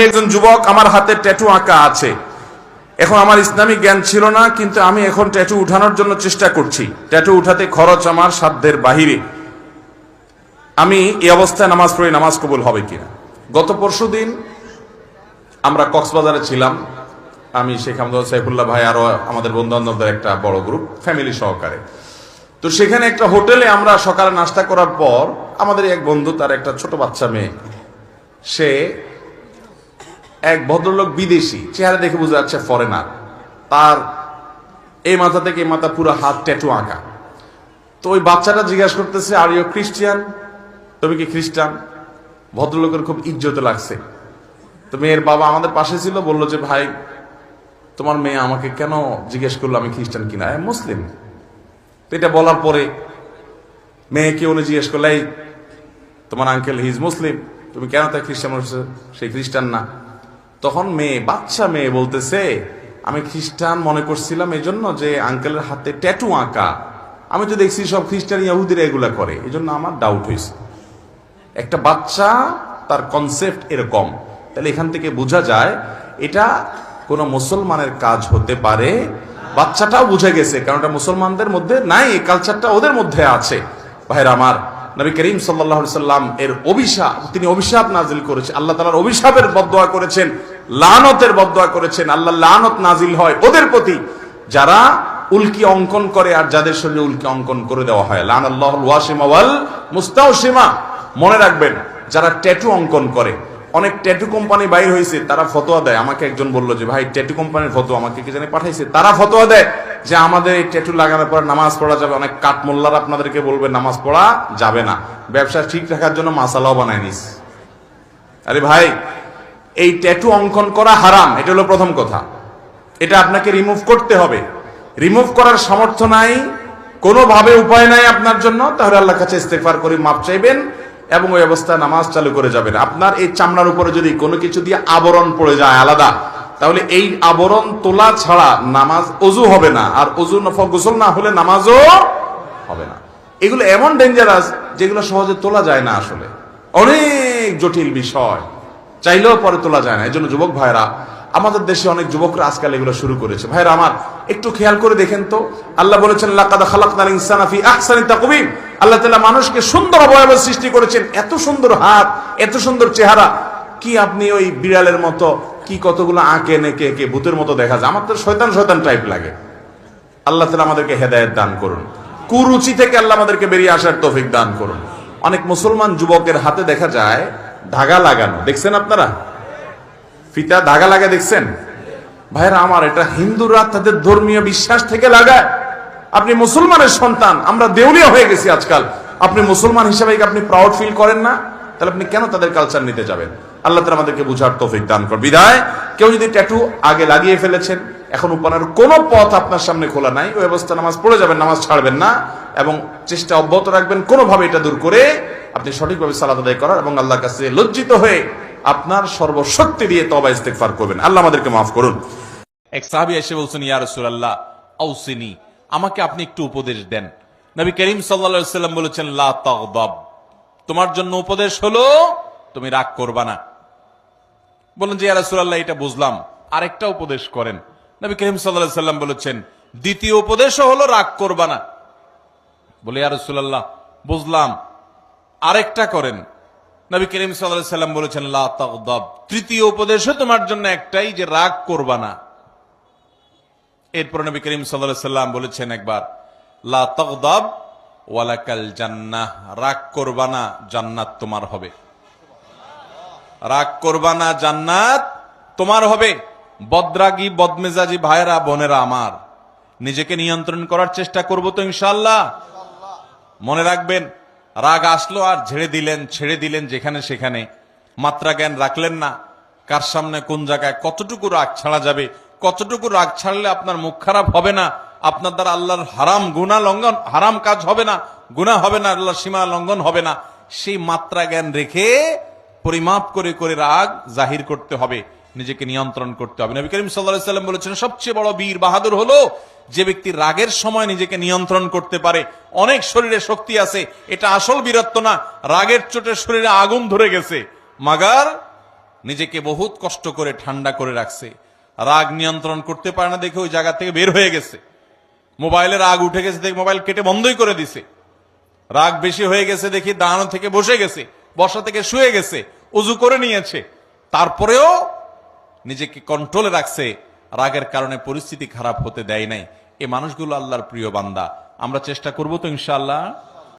আমি একজন যুবক, আমার হাতে ট্যাটু আঁকা আছে। এখন আমার ইসলামিক জ্ঞান ছিল না, কিন্তু আমি এখন ট্যাটু উঠানোর জন্য চেষ্টা করছি। ট্যাটু উঠাতে খরচ আমার সাধ্যের বাহিরে। আমি এই অবস্থায় নামাজ পড়ি, নামাজ কবুল হবে কিনা? গত পরশু দিন আমরা কক্সবাজারে ছিলাম। আমি শেখ আহমদ সাইফুল্লাহ ভাই আরও আমাদের বন্ধু বান্ধবদের একটা বড় গ্রুপ ফ্যামিলি সহকারে। তো সেখানে একটা হোটেলে আমরা সকালে নাস্তা করার পর আমাদের এক বন্ধু, তার একটা ছোট বাচ্চা মেয়ে, সে এক ভদ্রলোক বিদেশি চেহারা দেখে বোঝা যাচ্ছে ফরেনার তার এই মাথা থেকে মাথা পুরো হাত ট্যাটু আঁকা। তো ওই বাচ্চাটা জিজ্ঞাসা করতেছে আর ইউ খ্রিস্টিয়ান তুমি কি খ্রিস্টান? ভদ্রলোকের খুব ইজ্জত লাগছে। তো মেয়ের বাবা আমাদের পাশে ছিল বলল যে ভাই তোমার মেয়ে আমাকে কেন জিজ্ঞেস করল আমি খ্রিস্টান কিনা? মুসলিম। তো এটা বলার পরে মেয়েকে উনি জিজ্ঞেস করলে "এই, তোমার আঙ্কেল হিজ মুসলিম তুমি কেন তাই খ্রিস্টান বলছো? সে খ্রিস্টান না। তখন মেয়ে, বাচ্চা মেয়ে বলতেছে, আমি খ্রিস্টান মনে করছিলাম এই জন্য যে আঙ্কেলের হাতে ট্যাটু আঁকা। আমি তো দেখছি সব খ্রিস্টান ইয়াহুদিরা এগুলা করে। এই জন্য আমার ডাউট হয়েছে। একটা বাচ্চা, তার কনসেপ্ট এরকম। তাহলে এখান থেকে বোঝা যায়, এটা কোনো মুসলমানের কাজ হতে পারে। বাচ্চাটাও বুঝে গেছে, কারণ এটা মুসলমানদের মধ্যে নাই কালচারটা ওদের মধ্যে আছে। ভাইরা আমার নবী করিম সাল্লাহ সাল্লাম এর অভিশাপ, তিনি অভিশাপ নাজিল করেছেন। আল্লাহ তালার অভিশাপের বদয়া করেছেন, লানতের বদয়া করেছেন। আল্লাহ লানত নাজিল হয় ওদের প্রতি। যারা উল্কি অঙ্কন করে আর যাদের শরীরে উল্কি অঙ্কন করে দেওয়া হয়। লান আল্লাহ ওয়াসিমা ওয়াল মুস্তাউসিমা মনে রাখবেন, যারা ট্যাটু অঙ্কন করে অনেক ট্যাটু কোম্পানি বাইর হয়েছে, তারা ফতোয়া দেয়। আমাকে একজন বলল যে, ভাই, ট্যাটু কোম্পানির ফটো আমাকে কি জানি পাঠাইছে? তারা ফতোয়া দেয় যে, আমাদের এই ট্যাটু লাগানোর পর নামাজ পড়া যাবে। অনেক কাঠমোল্লার আপনাদেরকে বলবে, নামাজ পড়া যাবে না। ব্যবসা ঠিক রাখার জন্য মাসালাও বানায় নিস। আরে ভাই, এই ট্যাটু অঙ্কন করা হারাম, এটা হলো প্রথম কথা। এটা আপনাকে রিমুভ করতে হবে। রিমুভ করার সামর্থ্য নাই, কোনোভাবে উপায় নাই আপনার জন্য। তাহলে আল্লাহর কাছে ইস্তেফার করে মাপ চাইবেন। এবং ওই অবস্থায় নামাজ চালু করে যাবেন। আপনার এই চামড়ার উপরে যদি কোনো কিছু দিয়ে আবরণ পড়ে যায় আলাদা, তাহলে এই আবরণ তোলা ছাড়া নামাজ অজু হবে না। আর অজু গোসল না হলে নামাজও হবে না। এগুলো এমন ডেঞ্জারাস যেগুলো সহজে তোলা যায় না আসলে। অনেক জটিল বিষয়। চাইলেও পরে তোলা যায় না। এই জন্য যুবক ভাইরা আমাদের দেশে অনেক যুবকরা আজকাল এগুলো শুরু করেছে। ভাইরা আমার, একটু খেয়াল করে দেখেন তো। আল্লাহ বলেছেন আল্লাহ তাআলা মানুষকে সুন্দর অবয়ব সৃষ্টি করেছেন। এত সুন্দর হাত, এত সুন্দর চেহারা। কি আপনি ওই বিড়ালের মতো, কি কতগুলো আঁকে নেকে একে ভূতের মতো দেখা যায়? আমার তো শয়তান শয়তান টাইপ লাগে। আল্লাহ তালা আমাদেরকে হেদায়েত দান করুন। কুরুচি থেকে আল্লাহ আমাদেরকে বেরিয়ে আসার তৌফিক দান করুন। অনেক মুসলমান যুবকের হাতে দেখা যায়, ধাগা লাগানো। দেখছেন আপনারা? ফিতা ধাগা লাগা দেখছেন? ভাইরা আমার, এটা হিন্দুরা তাদের ধর্মীয় বিশ্বাস থেকে লাগায়। আপনি মুসলমানের সন্তান, আমরা দেউলিয়া হয়ে গেছি আজকাল। আপনি মুসলমান হিসেবে আপনি প্রাউড ফিল করেন না? তাহলে আপনি কেন তাদের কালচার নিতে যাবেন? আল্লাহ তালা আমাদেরকে বুঝার তৌফিক দান কর বিদায়। কেউ যদি ট্যাটু আগে লাগিয়ে ফেলেছেন, এখন উপানের কোনো পথ আপনার সামনে খোলা নাই, ওই অবস্থা নামাজ পড়ে যাবেন, নামাজ ছাড়বেন না। এবং চেষ্টা অব্যাহত রাখবেন, কোনোভাবে এটা দূর করে আপনি সঠিকভাবে সালাত আদায় করার এবং আল্লাহর কাছে লজ্জিত হয়ে আপনার সর্বশক্তি দিয়ে তবা ইস্তেকফার করবেন। আল্লাহ আমাদেরকে মাফ করুন। এক সাহাবি এসে বলছেন, ইয়া রাসূলুল্লাহ, আউসিনি, আমাকে আপনি একটু উপদেশ দেন। নবী করিম সাল্লাল্লাহু আলাইহি সাল্লাম বলেছেন, লা তাগদাব, তোমার জন্য উপদেশ হলো, তুমি রাগ করবা না। বলেন যে, ইয়া রাসূলুল্লাহ, এটা বুঝলাম। আরেকটা উপদেশ করেন। নবী করিম সাল্লাল্লাহু আলাইহি সাল্লাম বলেছেন, দ্বিতীয় উপদেশও হলো, রাগ করবা না। বলে, ইয়া রাসূলুল্লাহ, বুঝলাম। আরেকটা করেন। নবী করিম আলাইহি সাল্লাম বলেছেন, লা তাগদাব। তৃতীয় উপদেশও তোমার জন্য একটাই যে, রাগ করবা না। এরপর নবী করিম সাল্লাল্লাহু সাল্লাম বলেছেন একবার, লা তগদাব ওয়ালাকাল জান্নাহ। রাগ করবা না, জান্নাত তোমার হবে। রাগ করবা না, জান্নাত তোমার হবে। বদরাগী, বদমেজাজি ভাইরা বোনেরা আমার, নিজেকে নিয়ন্ত্রণ করার চেষ্টা করব তো ইনশাল্লাহ মনে রাখবেন রাগ আসলো আর ঝেড়ে দিলেন, ছেড়ে দিলেন যেখানে সেখানে। মাত্রা জ্ঞান রাখলেন না, কার সামনে কোন জায়গায় কতটুকু রাগ ছাড়া যাবে, কতটুকু রাগ ছাড়লে আপনার মুখ খারাপ হবে না, আপনার দ্বারা আল্লাহর হারাম গুণা লঙ্ঘন, হারাম কাজ হবে না গুণা হবে না, আল্লাহর সীমা লঙ্ঘন হবে না। সেই মাত্রা জ্ঞান রেখে পরিমাপ করে করে রাগ জাহির করতে হবে, নিজেকে নিয়ন্ত্রণ করতে হবে। নবী করিম সাল্লাহ সাল্লাম বলেছেন, সবচেয়ে বড় বীর বাহাদুর হলো যে ব্যক্তি রাগের সময় নিজেকে নিয়ন্ত্রণ করতে পারে। অনেক শরীরে শক্তি আছে, এটা আসল বীরত্ব না, রাগের চোটে শরীরে আগুন ধরে গেছে, মাগার নিজেকে বহুত কষ্ট করে ঠান্ডা করে রাখছে। রাগ নিয়ন্ত্রণ করতে পারে না দেখে ওই জায়গা থেকে বের হয়ে গেছে। মোবাইলে রাগ উঠে গেছে দেখে মোবাইল কেটে বন্ধই করে দিছে। রাগ বেশি হয়ে গেছে দেখি দাঁড়ানো থেকে বসে গেছে। বসা থেকে শুয়ে গেছে, উজু করে নিয়েছে। তারপরেও নিজেকে কন্ট্রোলে রাখছে, রাগের কারণে পরিস্থিতি খারাপ হতে দেয় নাই। এ মানুষগুলো আল্লাহর প্রিয় বান্দা। আমরা চেষ্টা করব তো ইনশাআল্লাহ।